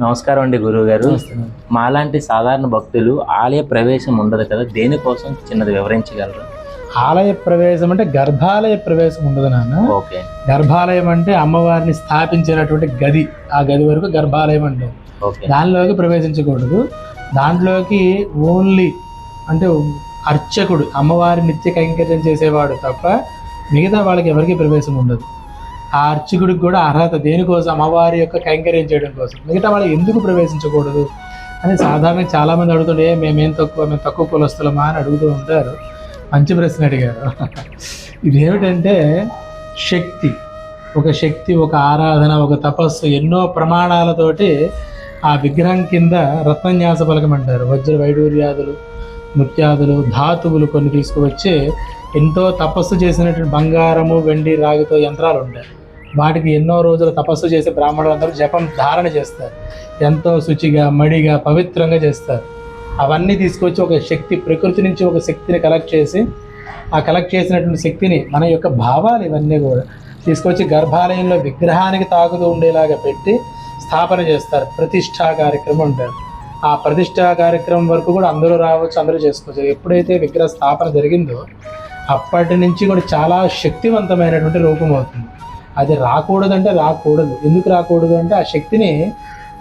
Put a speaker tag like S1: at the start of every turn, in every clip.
S1: నమస్కారం అండి గురువు గారు మాలాంటి సాధారణ భక్తులు ఆలయ ప్రవేశం ఉండదు కదా దేనికోసం చిన్నది వివరించగలరు?
S2: ఆలయ ప్రవేశం అంటే గర్భాలయ ప్రవేశం ఉండదు నాన్న.
S1: ఓకే.
S2: గర్భాలయం అంటే అమ్మవారిని స్థాపించినటువంటి గది ఆ గది వరకు గర్భాలయం
S1: ఓకే.
S2: దానిలోకి ప్రవేశించకూడదు. దాంట్లోకి ఓన్లీ అంటే అర్చకుడు అమ్మవారి నిత్య కైంకర్యం చేసేవాడు తప్ప మిగతా వాళ్ళకి ఎవరికి ప్రవేశం ఉండదు. ఆ అర్చకుడికి కూడా అర్హత దేనికోసం? అమ్మవారి యొక్క కైంకర్యం చేయడం కోసం. మిగతా వాళ్ళు ఎందుకు ప్రవేశించకూడదు? అని సాధారణంగా చాలామంది అడుగుతుండే మేమేం తక్కువ మేము తక్కువ కులస్తులమా? అని అడుగుతూ ఉంటారు. మంచి ప్రశ్న అడిగారు. ఇదేమిటంటే శక్తి. ఒక శక్తి ఒక ఆరాధన ఒక తపస్సు ఎన్నో ప్రమాణాలతోటి ఆ విగ్రహం కింద రత్నన్యాస ఫలకం అంటారు. వజ్ర వైడూర్యాదులు ముత్యాదులు ధాతువులు కొన్ని తీసుకువచ్చి ఎంతో తపస్సు చేసినటువంటి బంగారము వెండి రాగితో యంత్రాలు ఉంటాయి. వాటికి ఎన్నో రోజులు తపస్సు చేసి బ్రాహ్మణులందరూ జపం ధారణ చేస్తారు. ఎంతో శుచిగా మడిగా పవిత్రంగా చేస్తారు. అవన్నీ తీసుకొచ్చి ఒక శక్తి ప్రకృతి నుంచి ఒక శక్తిని కలెక్ట్ చేసి ఆ కలెక్ట్ చేసినటువంటి శక్తిని మన యొక్క భావాలు ఇవన్నీ కూడా తీసుకొచ్చి గర్భాలయంలో విగ్రహానికి తాకుతూ ఉండేలాగా పెట్టి స్థాపన చేస్తారు. ప్రతిష్టా కార్యక్రమం ఉంటారు ఆ ప్రతిష్టా కార్యక్రమం వరకు కూడా అందరూ రావచ్చు అందరూ చేసుకోవచ్చు. ఎప్పుడైతే విగ్రహ స్థాపన జరిగిందో అప్పటి నుంచి కూడా చాలా శక్తివంతమైనటువంటి రూపం అవుతుంది. అది రాకూడదంటే రాకూడదు. ఎందుకు రాకూడదు అంటే ఆ శక్తిని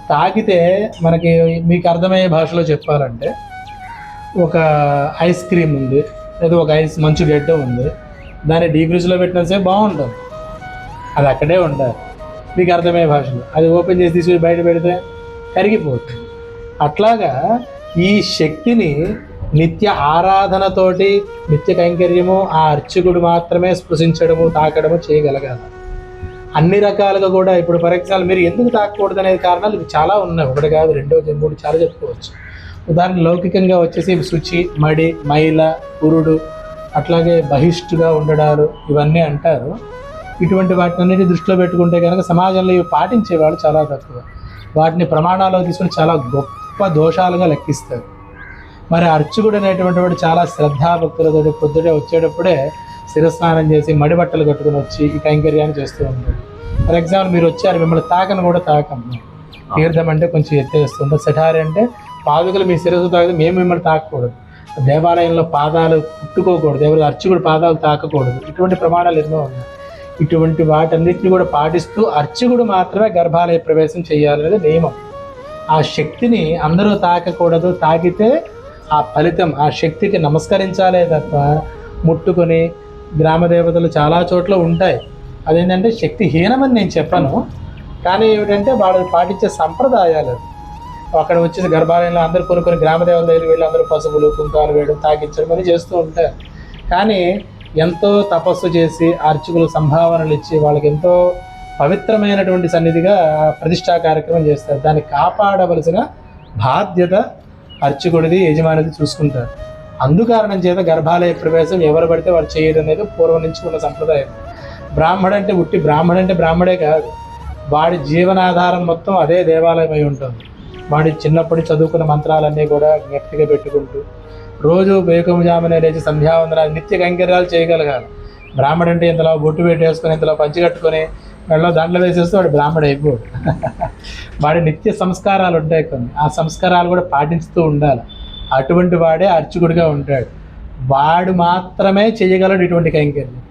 S2: తాకితే మనకి మీకు అర్థమయ్యే భాషలో చెప్పాలంటే ఒక ఐస్ క్రీమ్ ఉంది లేదా ఒక ఐస్ మంచు గడ్డ ఉంది దాన్ని డీ ఫ్రిడ్జ్లో పెట్టిన బాగుంటుంది. అది అక్కడే ఉండాలి. మీకు అర్థమయ్యే భాషలో. అది ఓపెన్ చేసి తీసుకొని బయట పెడితే కరిగిపోతుంది. అట్లాగా ఈ శక్తిని నిత్య ఆరాధనతోటి నిత్య కైంకర్యము ఆ అర్చకుడు మాత్రమే స్పృశించడము తాకడము చేయగలగాలి. అన్ని రకాలుగా కూడా ఇప్పుడు ఫర్ ఎగ్జాంపుల్ మీరు ఎందుకు తాకకూడదు అనేది కారణాలు ఇవి చాలా ఉన్నాయి. ఒకటి కాదు రెండో మూడు చాలా చెప్పుకోవచ్చు. ఉదాహరణ లౌకికంగా వచ్చేసి శుచి మడి మైల పురుడు అట్లాగే బహిష్టుగా ఉండడాలు ఇవన్నీ అంటారు. ఇటువంటి వాటినన్నిటి దృష్టిలో పెట్టుకుంటే కనుక సమాజంలో ఇవి పాటించేవాళ్ళు చాలా తక్కువ. వాటిని ప్రమాణాలు తీసుకుని చాలా గొప్ప దోషాలుగా లెక్కిస్తారు. మరి అర్చకుడు అనేటువంటి వాడు చాలా శ్రద్ధాభక్తులతో పొద్దుటే వచ్చేటప్పుడే శిరస్నానం చేసి మడి బట్టలు కట్టుకుని వచ్చి ఈ కైంకర్యాన్ని చేస్తూ ఉంటాడు ఫర్ ఎగ్జాంపుల్ మీరు వచ్చారు మిమ్మల్ని తాకను కూడా తాకం తీర్థం అంటే కొంచెం ఎత్తేస్తుంటాం సెఠారి అంటే పాదుకలు మీ శిరస్సు తాకితే మేము మిమ్మల్ని తాకకూడదు. దేవాలయంలో పాదాలు పుట్టుకోకూడదు ఎవరు అర్చకుడు పాదాలు తాకకూడదు. ఇటువంటి ప్రమాణాలు ఎన్నో ఉన్నాయి. ఇటువంటి వాటన్నిటిని కూడా పాటిస్తూ అర్చకుడు మాత్రమే గర్భాలయ ప్రవేశం చేయాలనేది నియమం. ఆ శక్తిని అందరూ తాకకూడదు. తాకితే ఆ ఫలితం ఆ శక్తికి నమస్కరించాలే తప్ప ముట్టుకొని గ్రామ దేవతలు చాలా చోట్ల ఉంటాయి. అదేంటంటే శక్తిహీనమని నేను చెప్పను. కానీ ఏమిటంటే వాళ్ళు పాటించే సంప్రదాయాలు అక్కడ వచ్చేసి గర్భాలయంలో అందరూ కొన్ని కొన్ని గ్రామ దేవతల దగ్గరికి వెళ్ళి అందరూ పసుపులు కుంకాలు వేయడం తాకించడం అని చేస్తూ ఉంటారు. కానీ ఎంతో తపస్సు చేసి అర్చకులు సంభావనలు ఇచ్చి వాళ్ళకి ఎంతో పవిత్రమైనటువంటి సన్నిధిగా ప్రతిష్టా కార్యక్రమం చేస్తారు. దాన్ని కాపాడవలసిన బాధ్యత అర్చకుడిది యజమానిది చూసుకుంటారు. అందుకారణం చేత గర్భాలయ ప్రవేశం ఎవరు పడితే వారు చేయడం అనేది పూర్వం నుంచి ఉన్న సంప్రదాయం. బ్రాహ్మడు అంటే ఉట్టి బ్రాహ్మడు అంటే బ్రాహ్మడే కాదు. వాడి జీవనాధారం మొత్తం అదే దేవాలయం అయి ఉంటుంది. వాడి చిన్నప్పటి చదువుకున్న మంత్రాలన్నీ కూడా గట్టిగా పెట్టుకుంటూ రోజు వేకుమజామునే లేచి సంధ్యావందనాలు నిత్య కైంకర్యాలు చేయగలగాలి. బ్రాహ్మడు అంటే ఇంతలో బొట్టు పెట్టేసుకొని ఇంతలో పంచి కట్టుకొని మెడలో దండలు వేసేస్తే వాడు బ్రాహ్మడు అయిపోడు. వాడి నిత్య సంస్కారాలు ఉంటాయి కొన్ని. ఆ సంస్కారాలు కూడా పాటిస్తూ ఉండాలి. అటువంటి వాడే అర్చకుడిగా ఉంటాడు. వాడు మాత్రమే చేయగలడు ఇటువంటి కైంకర్యం.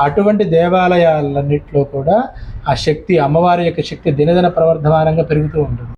S2: అటువంటి దేవాలయాలన్నింటిలో కూడా ఆ శక్తి అమ్మవారి యొక్క శక్తి దినదిన ప్రవర్ధమానంగా పెరుగుతూ ఉంటుంది.